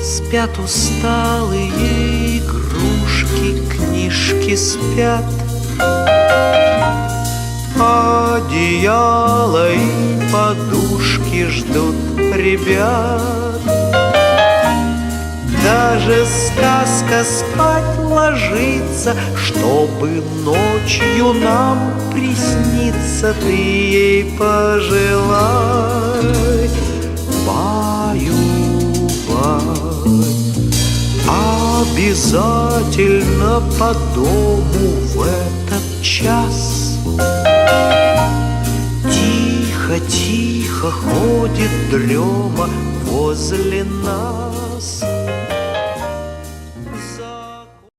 Спят усталые игрушки, книжки спят, Одеяло и подушки ждут ребят. Даже сказка спать ложится Чтобы ночью нам присниться Ты ей пожелай. Баю-бай Обязательно по дому в этот час. Тихо-тихо ходит дрема возле нас